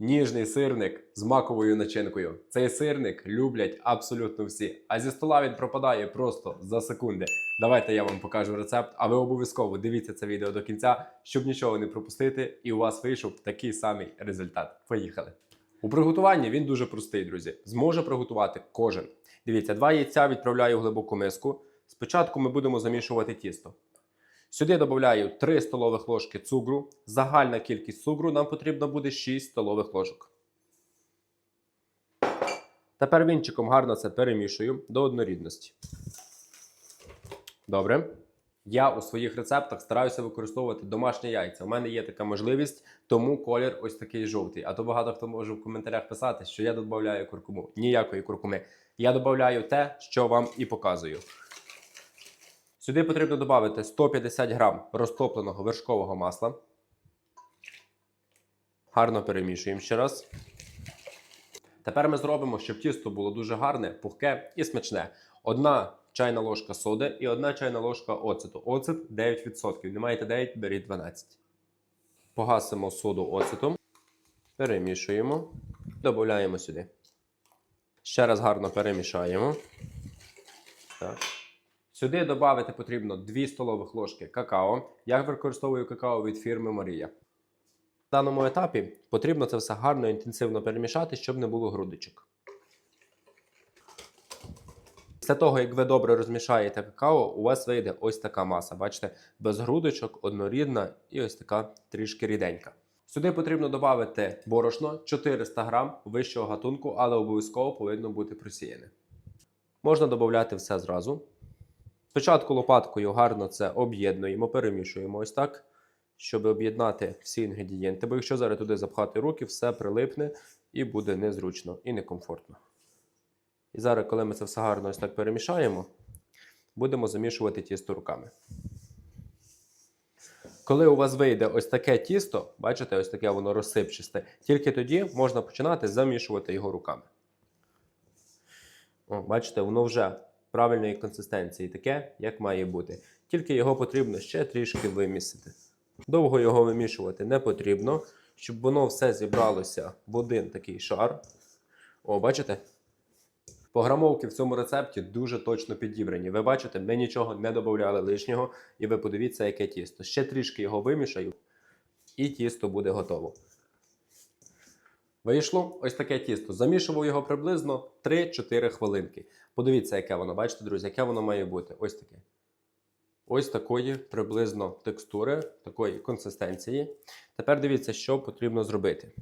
ніжний сирник з маковою начинкою. Цей сирник люблять абсолютно всі. А зі стола він пропадає просто за секунди. Давайте я вам покажу рецепт, а ви обов'язково дивіться це відео до кінця, щоб нічого не пропустити, і у вас вийшов такий самий результат. Поїхали! У приготуванні він дуже простий, друзі. Зможе приготувати кожен. Дивіться, два яйця відправляю в глибоку миску. Спочатку ми будемо замішувати тісто. Сюди додаю 3 столових ложки цукру. Загальна кількість цукру нам потрібно буде 6 столових ложок. Тепер вінчиком гарно це перемішую до однорідності. Добре. Я у своїх рецептах стараюся використовувати домашні яйця. У мене є така можливість, тому колір ось такий жовтий. А то багато хто може в коментарях писати, що я додаю куркуму. Ніякої куркуми. Я додаю те, що вам і показую. Сюди потрібно додати 150 грам розтопленого вершкового масла. Гарно перемішуємо ще раз. Тепер ми зробимо, щоб тісто було дуже гарне, пухке і смачне. Одна чайна ложка соди і одна чайна ложка оцету. Оцет 9%. Не маєте 9, беріть 12. Погасимо соду оцетом. Перемішуємо. Додаємо сюди. Ще раз гарно перемішаємо. Так. Сюди додати потрібно 2 столових ложки какао. Я використовую какао від фірми Марія. В даному етапі потрібно це все гарно і інтенсивно перемішати, щоб не було грудочок. Після того, як ви добре розмішаєте какао, у вас вийде ось така маса. Бачите, без грудочок, однорідна і ось така трішки ріденька. Сюди потрібно додати борошно 400 грам вищого гатунку, але обов'язково повинно бути просіяне. Можна додати все зразу. Спочатку лопаткою гарно це об'єднуємо, перемішуємо ось так, щоб об'єднати всі інгредієнти. Бо якщо зараз туди запхати руки, все прилипне і буде незручно і некомфортно. І зараз, коли ми це все гарно ось так перемішаємо, будемо замішувати тісто руками. Коли у вас вийде ось таке тісто, бачите, ось таке воно розсипчасте, тільки тоді можна починати замішувати його руками. О, бачите, воно вже правильної консистенції, таке, як має бути. Тільки його потрібно ще трішки вимісити. Довго його вимішувати не потрібно, щоб воно все зібралося в один такий шар. О, бачите? Пограмовки в цьому рецепті дуже точно підібрані. Ви бачите, ми нічого не додавали лишнього, і ви подивіться, яке тісто. Ще трішки його вимішаю, і тісто буде готово. Вийшло ось таке тісто. Замішував його приблизно 3-4 хвилинки. Подивіться, яке воно, бачите, друзі, яке воно має бути. Ось таке. Ось такої приблизно текстури, такої консистенції. Тепер дивіться, що потрібно зробити.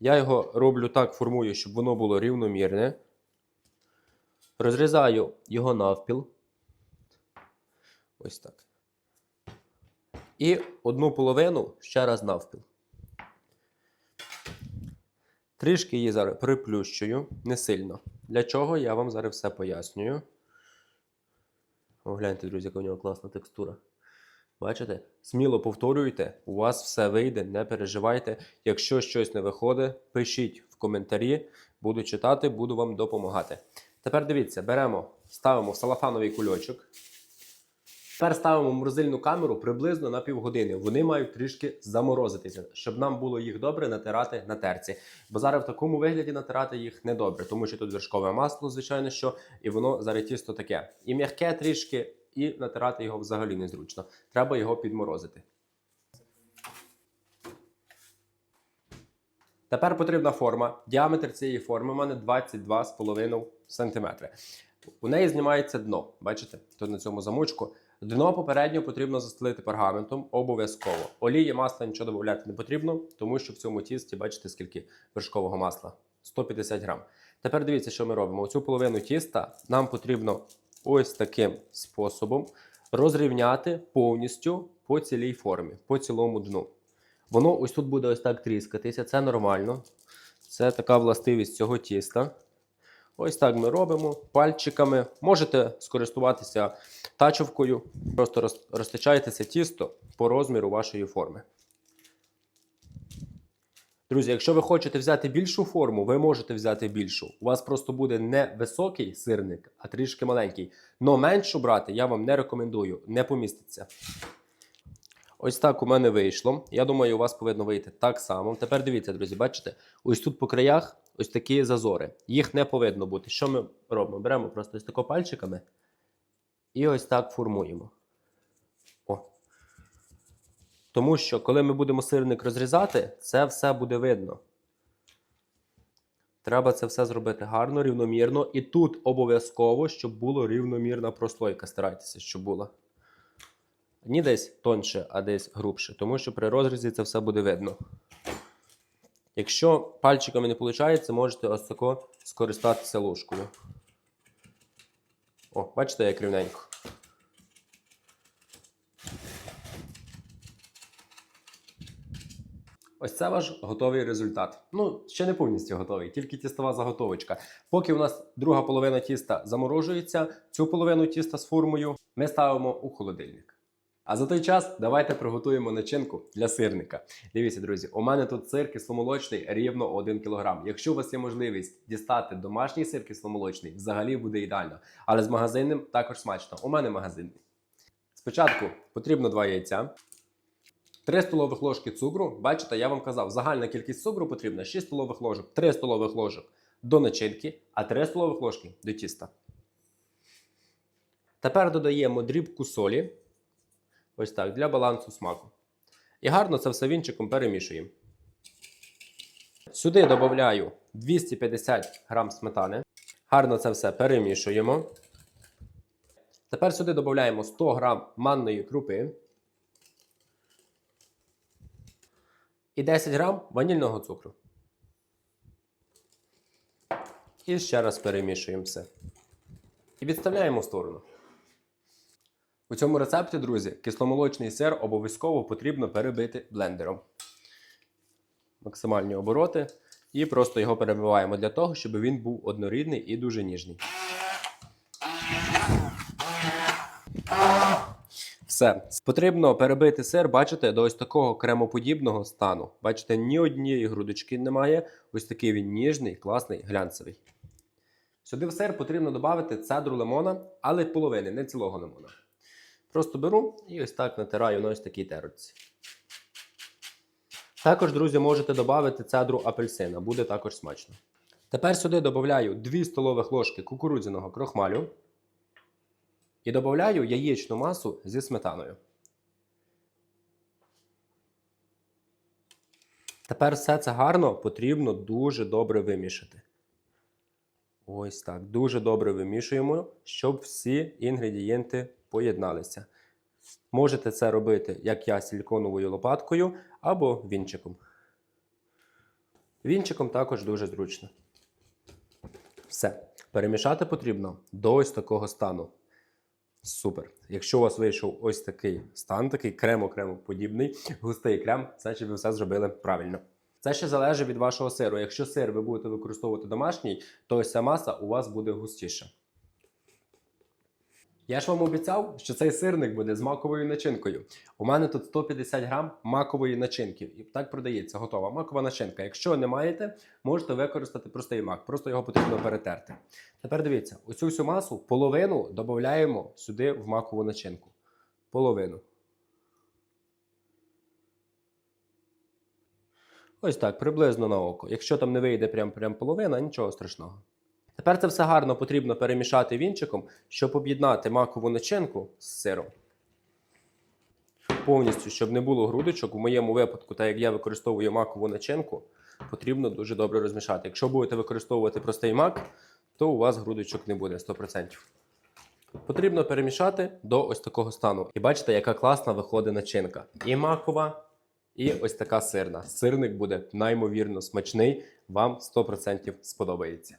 Я його роблю так, формую, щоб воно було рівномірне. Розрізаю його навпіл. Ось так. І одну половину ще раз навпіл. Трішки її зараз приплющую, не сильно. Для чого я вам зараз все пояснюю. О, гляньте, друзі, яка у нього класна текстура. Бачите? Сміло повторюйте, у вас все вийде, не переживайте. Якщо щось не виходить, пишіть в коментарі, буду читати, буду вам допомагати. Тепер дивіться, беремо, ставимо салафановий кульочок. Тепер ставимо морозильну камеру приблизно на півгодини. Вони мають трішки заморозитися, щоб нам було їх добре натирати на терці. Бо зараз в такому вигляді натирати їх недобре, тому що тут вершкове масло, звичайно, що, і воно зараз тісто таке. І м'яке трішки, і натирати його взагалі незручно. Треба його підморозити. Тепер потрібна форма. Діаметр цієї форми у мене 22,5 см. У неї знімається дно. Бачите? Тут на цьому замочку. Дно попередньо потрібно застелити пергаментом обов'язково. Олії, масла нічого додати не потрібно, тому що в цьому тісті, бачите, скільки вершкового масла 150 грам. Тепер дивіться, що ми робимо. Оцю половину тіста нам потрібно ось таким способом розрівняти повністю по цілій формі, по цілому дну. Воно ось тут буде ось так тріскатися, це нормально. Це така властивість цього тіста. Ось так ми робимо пальчиками. Можете скористуватися тачовкою, просто роз- розтичаєте це тісто по розміру вашої форми. Друзі, якщо ви хочете взяти більшу форму, ви можете взяти більшу. У вас просто буде не високий сирник, а трішки маленький. Но меншу брати я вам не рекомендую, не поміститься. Ось так у мене вийшло. Я думаю, у вас повинно вийти так само. Тепер дивіться, друзі, бачите, ось тут по краях ось такі зазори. Їх не повинно бути. Що ми робимо? Беремо просто ось тако пальчиками і ось так формуємо. О. Тому що, коли ми будемо сирник розрізати, це все буде видно. Треба це все зробити гарно, рівномірно. І тут обов'язково, щоб була рівномірна прослойка. Старайтеся, щоб була. Ні десь тонше, а десь грубше, тому що при розрізі це все буде видно. Якщо пальчиками не виходить, можете ось тако скористатися ложкою. О, бачите, як рівненько. Ось це ваш готовий результат. Ну, ще не повністю готовий, тільки тістова заготовочка. Поки у нас друга половина тіста заморожується, цю половину тіста з формою ми ставимо у холодильник. А за той час давайте приготуємо начинку для сирника. Дивіться, друзі, у мене тут сир кисломолочний рівно 1 кг. Якщо у вас є можливість дістати домашній сир кисломолочний, взагалі буде ідеально. Але з магазинним також смачно. У мене магазинний. Спочатку потрібно 2 яйця. 3 столових ложки цукру. Бачите, я вам казав, загальна кількість цукру потрібна 6 столових ложок, 3 столових ложок до начинки, а 3 столових ложки до тіста. Тепер додаємо дрібку солі. Ось так, для балансу смаку. І гарно це все вінчиком перемішуємо. Сюди додаю 250 г сметани. Гарно це все перемішуємо. Тепер сюди додаємо 100 г манної крупи. І 10 грам ванільного цукру. І ще раз перемішуємо все. І відставляємо в сторону. У цьому рецепті, друзі, кисломолочний сир обов'язково потрібно перебити блендером. Максимальні обороти. І просто його перебиваємо для того, щоб він був однорідний і дуже ніжний. Все. Потрібно перебити сир, бачите, до ось такого кремоподібного стану. Бачите, ні однієї грудочки немає. Ось такий він ніжний, класний, глянцевий. Сюди в сир потрібно додати цедру лимона, але половини, не цілого лимона. Просто беру і ось так натираю на ось такій терочці. Також, друзі, можете додати цедру апельсина, буде також смачно. Тепер сюди додаю 2 столових ложки кукурудзяного крохмалю. І додаю яєчну масу зі сметаною. Тепер все це гарно потрібно дуже добре вимішати. Ось так. Дуже добре вимішуємо, щоб всі інгредієнти поєдналися. Можете це робити, як я, силіконовою лопаткою або вінчиком. Вінчиком також дуже зручно. Все. Перемішати потрібно до ось такого стану. Супер. Якщо у вас вийшов ось такий стан, такий кремо-кремо подібний, густий крем, значить ви все зробили правильно. Це ще залежить від вашого сиру. Якщо сир ви будете використовувати домашній, то ось ця маса у вас буде густіша. Я ж вам обіцяв, що цей сирник буде з маковою начинкою. У мене тут 150 грам макової начинки. І так продається готова макова начинка. Якщо не маєте, можете використати простий мак, просто його потрібно перетерти. Тепер дивіться, оцю всю масу половину додаємо сюди в макову начинку. Половину. Ось так, приблизно на око. Якщо там не вийде прям, прям половина, нічого страшного. Тепер це все гарно потрібно перемішати вінчиком, щоб об'єднати макову начинку з сиром. Повністю, щоб не було грудочок. У моєму випадку, так як я використовую макову начинку, потрібно дуже добре розмішати. Якщо будете використовувати простий мак, то у вас грудочок не буде 100%. Потрібно перемішати до ось такого стану. І бачите, яка класна виходить начинка. І макова, і ось така сирна. Сирник буде неймовірно смачний, вам 100% сподобається.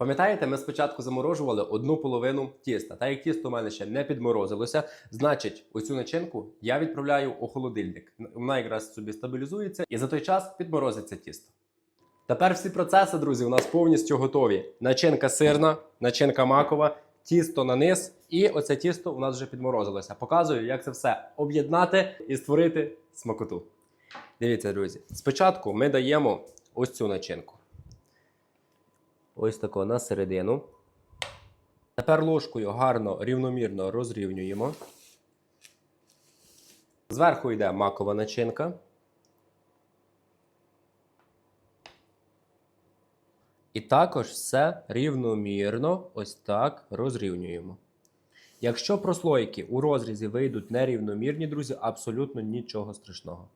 Пам'ятаєте, ми спочатку заморожували одну половину тіста. Та як тісто у мене ще не підморозилося, значить, оцю начинку я відправляю у холодильник. Вона якраз собі стабілізується і за той час підморозиться тісто. Тепер всі процеси, друзі, у нас повністю готові. Начинка сирна, начинка макова, тісто на низ, і оце тісто у нас вже підморозилося. Показую, як це все об'єднати і створити смакоту. Дивіться, друзі, спочатку ми даємо ось цю начинку. Ось тако на середину. Тепер ложкою гарно рівномірно розрівнюємо. Зверху йде макова начинка. І також все рівномірно ось так розрівнюємо. Якщо прослойки у розрізі вийдуть нерівномірні, друзі, абсолютно нічого страшного.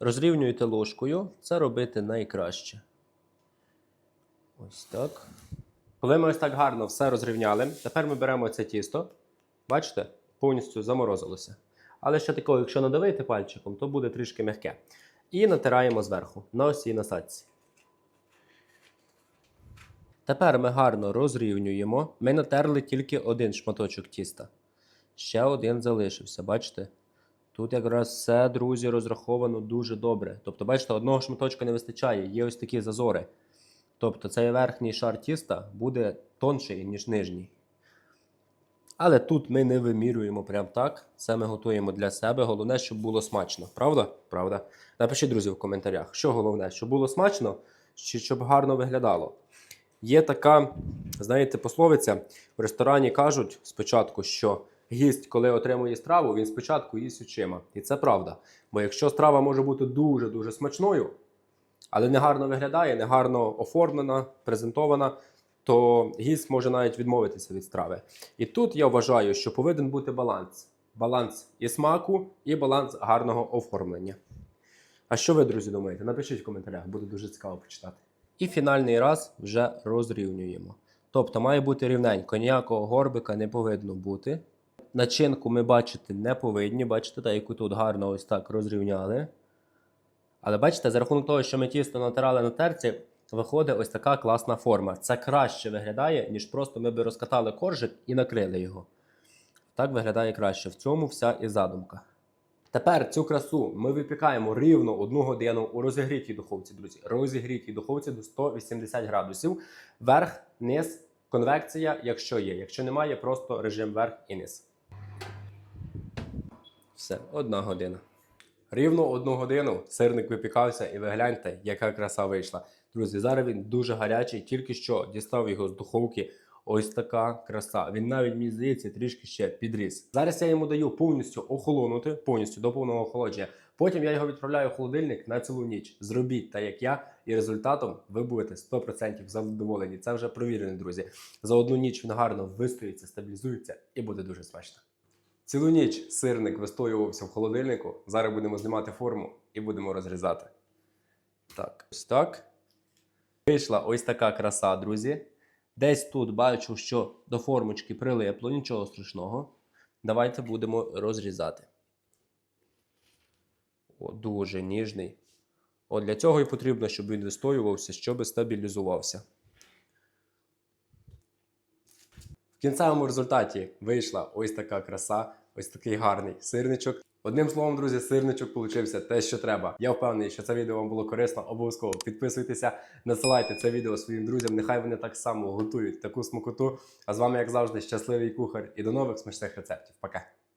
Розрівнюйте ложкою, це робити найкраще. Ось так. Коли ми ось так гарно все розрівняли, тепер ми беремо це тісто. Бачите, повністю заморозилося. Але ще такого, якщо надавити пальчиком, то буде трішки м'яке. І натираємо зверху на ось насадці. Тепер ми гарно розрівнюємо. Ми натерли тільки один шматочок тіста. Ще один залишився, бачите? Тут якраз все, друзі, розраховано дуже добре. Тобто, бачите, одного шматочка не вистачає, є ось такі зазори. Тобто цей верхній шар тіста буде тонший, ніж нижній. Але тут ми не вимірюємо прям так. Це ми готуємо для себе. Головне, щоб було смачно. Правда? Правда. Напишіть, друзі, в коментарях, що головне, щоб було смачно, чи щоб гарно виглядало. Є така, знаєте, пословиця в ресторані кажуть спочатку, що гість, коли отримує страву, він спочатку їсть очима. І це правда. Бо якщо страва може бути дуже-дуже смачною, але не гарно виглядає, не гарно оформлена, презентована, то гість може навіть відмовитися від страви. І тут я вважаю, що повинен бути баланс. Баланс і смаку, і баланс гарного оформлення. А що ви, друзі, думаєте? Напишіть в коментарях, буде дуже цікаво почитати. І фінальний раз вже розрівнюємо. Тобто має бути рівненько, ніякого горбика не повинно бути. Начинку ми бачити не повинні, бачите, та яку тут гарно ось так розрівняли. Але бачите, за рахунок того, що ми тісто натирали на терці, виходить ось така класна форма. Це краще виглядає, ніж просто ми би розкатали коржик і накрили його. Так виглядає краще. В цьому вся і задумка. Тепер цю красу ми випікаємо рівно одну годину у розігрітій духовці, друзі. Розігрітій духовці до 180 градусів. Верх, низ, конвекція, якщо є. Якщо немає, просто режим верх і низ. Все, одна година. Рівно одну годину сирник випікався, і ви гляньте, яка краса вийшла. Друзі, зараз він дуже гарячий, тільки що дістав його з духовки. Ось така краса. Він навіть мені здається трішки ще підріс. Зараз я йому даю повністю охолонути, повністю до повного охолодження. Потім я його відправляю в холодильник на цілу ніч. Зробіть так, як я, і результатом ви будете 100% задоволені. Це вже провірено, друзі. За одну ніч він гарно вистоїться, стабілізується і буде дуже смачно. Цілу ніч сирник вистоювався в холодильнику. Зараз будемо знімати форму і будемо розрізати. Так, ось так. Вийшла ось така краса, друзі. Десь тут бачу, що до формочки прилипло, нічого страшного. Давайте будемо розрізати. О, дуже ніжний. От для цього і потрібно, щоб він вистоювався, щоб стабілізувався. В кінцевому результаті вийшла ось така краса, ось такий гарний сирничок. Одним словом, друзі, сирничок получився те, що треба. Я впевнений, що це відео вам було корисно. Обов'язково підписуйтеся, насилайте це відео своїм друзям. Нехай вони так само готують таку смакоту. А з вами, як завжди, щасливий кухар і до нових смачних рецептів. Пока!